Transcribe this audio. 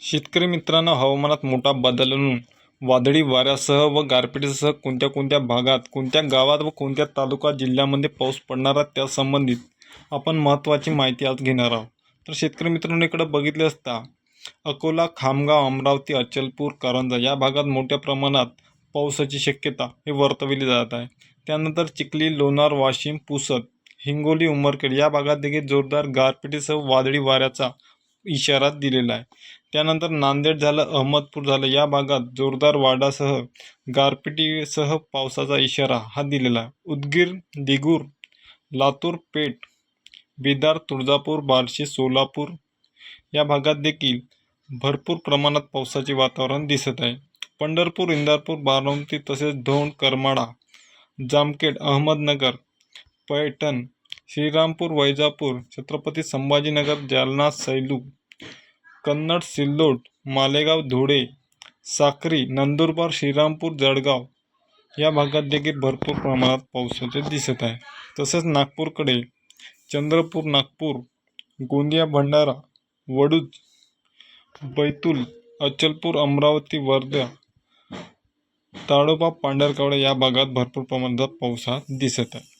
शेतकरी मित्रांनो हवामानात मोठा बदल होऊन वादळी वाऱ्यासह व गारपिटीसह कोणत्या कोणत्या भागात कोणत्या गावात व कोणत्या तालुका जिल्ह्यामध्ये पाऊस पडणार आहे त्यासंबंधित आपण महत्त्वाची माहिती आज घेणार आहोत. तर शेतकरी मित्रांनो इकडं बघितले असता अकोला खामगाव अमरावती अचलपूर कारंजा या भागात मोठ्या प्रमाणात पावसाची शक्यता हे वर्तविली जात आहे. त्यानंतर चिखली लोणार वाशिम पुसद हिंगोली उमरखेड या भागात देखील जोरदार गारपिटीसह वादळी वाऱ्याचा इशारा दिलेला आहे. त्यानंतर नांदेड झालं अहमदपूर झालं या भागात जोरदार वाडासह गारपिटीसह पावसाचा इशारा हा दिलेला आहे. उदगीर दिगूर लातूर पेठ बिदार तुळजापूर बार्शी सोलापूर या भागात देखील भरपूर प्रमाणात पावसाचे वातावरण दिसत आहे. पंढरपूर इंदापूर बारामती तसेच धोंड करमाळा जामखेड अहमदनगर पैठण श्रीरामपूर वैजापूर छत्रपती संभाजीनगर जालना सैलू कन्नड सिल्लोड मालेगाव धुळे साक्री नंदुरबार श्रीरामपूर जळगाव या भागात देखील भरपूर प्रमाणात पाऊस होते दिसत आहे. तसेच नागपूरकडे चंद्रपूर नागपूर गोंदिया भंडारा वडूज बैतूल अचलपूर अमरावती वर्धा ताडोबा पांढरकवडा या भागात भरपूर प्रमाणात पाऊस हा दिसत आहे.